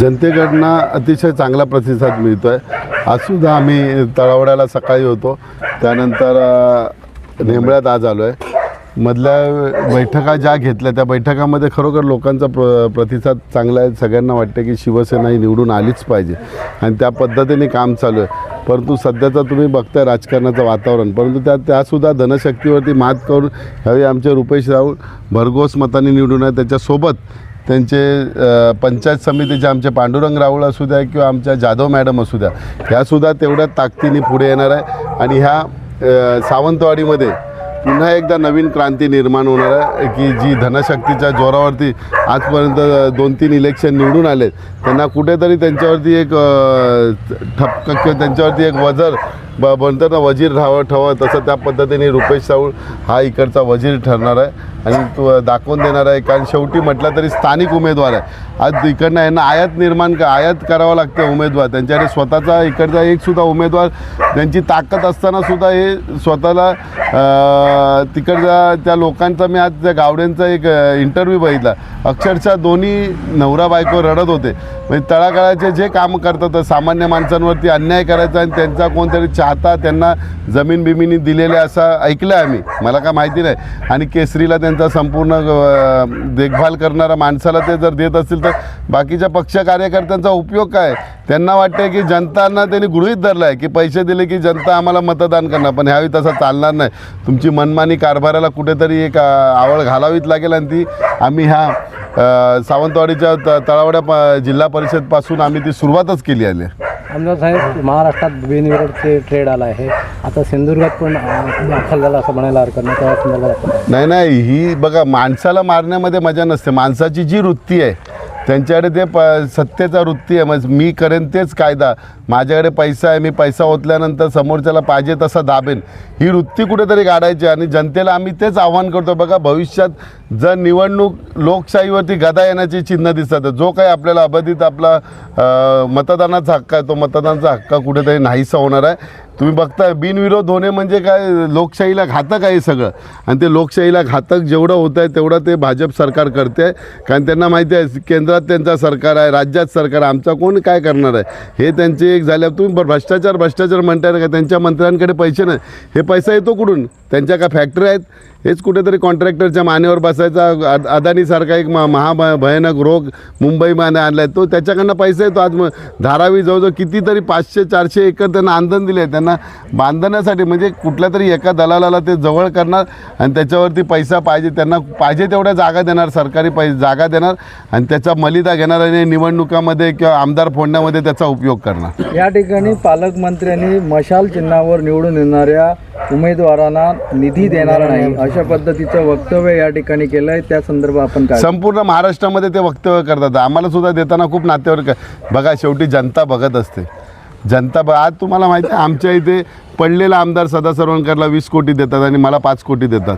जनतेकडनं अतिशय चांगला प्रतिसाद मिळतो आहे आजसुद्धा आम्ही तळावड्याला सकाळी होतो. त्यानंतर नेंबळ्यात नेमळ्यात आज आलो आहे मधल्या बैठका ज्या घेतल्या त्या बैठकामध्ये खरोखर लोकांचा प्र प्रतिसाद चांगला आहे. सगळ्यांना वाटते की शिवसेना ही निवडून आलीच पाहिजे. आणि त्या पद्धतीने काम चालू आहे. परंतु सध्याचा तुम्ही बघताय राजकारणाचं वातावरण. परंतु त्या त्यासुद्धा धनशक्तीवरती मात करून ह्यावेळी आमचे रुपेश राऊळ भरघोस मताने निवडून आहे त्याच्यासोबत त्यांचे पंचायत समितीचे आमचे पांडुरंग राऊळ असू द्या किंवा आमच्या जाधव मॅडम असू द्या ह्यासुद्धा तेवढ्या ताकदीने पुढे येणार आहे. आणि ह्या सावंतवाडीमध्ये पुन्हा एकदा नवीन क्रांती निर्माण होणार आहे की जी धनशक्तीच्या जोरावरती आजपर्यंत दोन तीन इलेक्शन निवडून आले त्यांना कुठेतरी त्यांच्यावरती एक ठपक किंवा त्यांच्यावरती एक वजर ब बनतं ना वजीर राहावं ठवं तसं त्या पद्धतीने रुपेश साऊळ हा इकडचा वजीर ठरणार आहे. आणि तो दाखवून देणार आहे कारण शेवटी म्हटलं तरी स्थानिक उमेदवार आहे. आज इकडनं यांना आयात निर्माण क आयात करावं लागतं उमेदवार. त्यांच्याकडे स्वतःचा इकडचा एकसुद्धा उमेदवार त्यांची ताकद असतानासुद्धा हे स्वतःला तिकडचा त्या लोकांचा मी आज त्या गावड्यांचा एक इंटरव्ह्यू बघितला. अक्षरशः दोन्ही नवरा बायको रडत होते. म्हणजे तळागाळाचे जे काम करतात सामान्य माणसांवरती अन्याय करायचा आणि त्यांचा कोणतरी आता त्यांना जमीन बिमिनी दिलेले असं ऐकलं आहे आम्ही. मला काय माहिती नाही. आणि केसरीला त्यांचा संपूर्ण देखभाल करणारा माणसाला ते जर देत असतील तर बाकीच्या पक्ष कार्यकर्त्यांचा उपयोग काय? त्यांना वाटतं की जनतांना त्यांनी गृहीत धरलं आहे की पैसे दिले की जनता आम्हाला मतदान करणार. पण ह्यावेळी तसं चालणार नाही. तुमची मनमानी कारभाराला कुठेतरी एक आवड घालावीच लागेल आणि ती आम्ही ह्या सावंतवाडीच्या त तळावड्या प जिल्हा परिषदपासून आम्ही ती सुरुवातच केली आहे. आमदार साहेब महाराष्ट्रात बिनविरोधचे ट्रेड आला आहे. आता सिंधुदुर्गात पण दाखल झाला असं म्हणायला हरकत नाही. त्या संदर्भात नाही नाही ही बघा माणसाला मारण्यामध्ये मजा नसते. माणसाची जी वृत्ती आहे त्यांच्याकडे ते प सत्तेचा वृत्ती आहे. मग मी करेन तेच कायदा. माझ्याकडे पैसा आहे मी पैसा ओतल्यानंतर समोरच्याला पाहिजे तसा दाबेन. ही वृत्ती कुठेतरी काढायची आणि जनतेला आम्ही तेच आव्हान करतो. बघा भविष्यात जर निवडणूक लोकशाहीवरती गदा येण्याची चिन्ह दिसतात जो काही आपल्याला अबाधित आपला मतदानाचा हक्क आहे तो मतदानाचा हक्क कुठेतरी नाहीसा होणार आहे. तुम्ही बघताय बिनविरोध होणे म्हणजे काय? लोकशाहीला घातक आहे सगळं. आणि ते लोकशाहीला घातक जेवढं होत आहे तेवढं ते भाजप सरकार करते. कारण त्यांना माहिती आहे केंद्रात त्यांचा सरकार आहे राज्यात सरकार आहे. आमचा कोण काय करणार आहे? हे त्यांचे एक झाल्यावर तुम्ही भ्रष्टाचार भ्रष्टाचार म्हणताय का? त्यांच्या मंत्र्यांकडे पैसे नाही. हे पैसा येतो कुठून? त्यांच्या का फॅक्टरी आहेत? हेच कुठेतरी कॉन्ट्रॅक्टरच्या मानेवर बसायचा अदानीसारखा एक म- महा भयानक रोग मुंबईमध्ये आणला आहे तो त्याच्याकडनं पैसा येतो. आज मग धारावी जवळजवळ कितीतरी पाचशे चारशे एकर त्यांना आंदन दिले आहे त्यांना बांधण्यासाठी म्हणजे कुठल्या तरी एका दलालाला ते जवळ करणार आणि त्याच्यावरती पैसा पाहिजे त्यांना पाहिजे तेवढ्या जागा देणार सरकारी पै जागा देणार आणि त्याचा मलिदा घेणार आणि निवडणुकामध्ये किंवा आमदार फोडण्यामध्ये त्याचा उपयोग करणार. या ठिकाणी पालकमंत्र्यांनी मशाल चिन्हावर निवडून येणाऱ्या उमेदवारांना निधी देणार नाही अशा पद्धतीचं वक्तव्य या ठिकाणी केलं आहे त्या संदर्भात आपण संपूर्ण महाराष्ट्रामध्ये ते वक्तव्य करतात. आम्हाला सुद्धा देताना खूप नातेवाईक. बघा शेवटी जनता बघत असते. जनता ब आज तुम्हाला माहिती आहे आमच्या इथे पडलेला आमदार सदा वीस कोटी देतात आणि मला पाच कोटी देतात.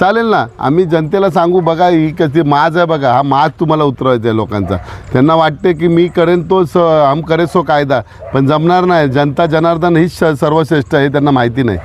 चालेल ना? आम्ही जनतेला सांगू बघा ही कशी माज आहे बघा हा माज तुम्हाला उतरवायचा आहे लोकांचा. त्यांना वाटते की मी करेन तोच हम करेसो कायदा पण जमणार नाही. जनता जनार्दन हीच सर्वश्रेष्ठ आहे हे त्यांना माहिती नाही.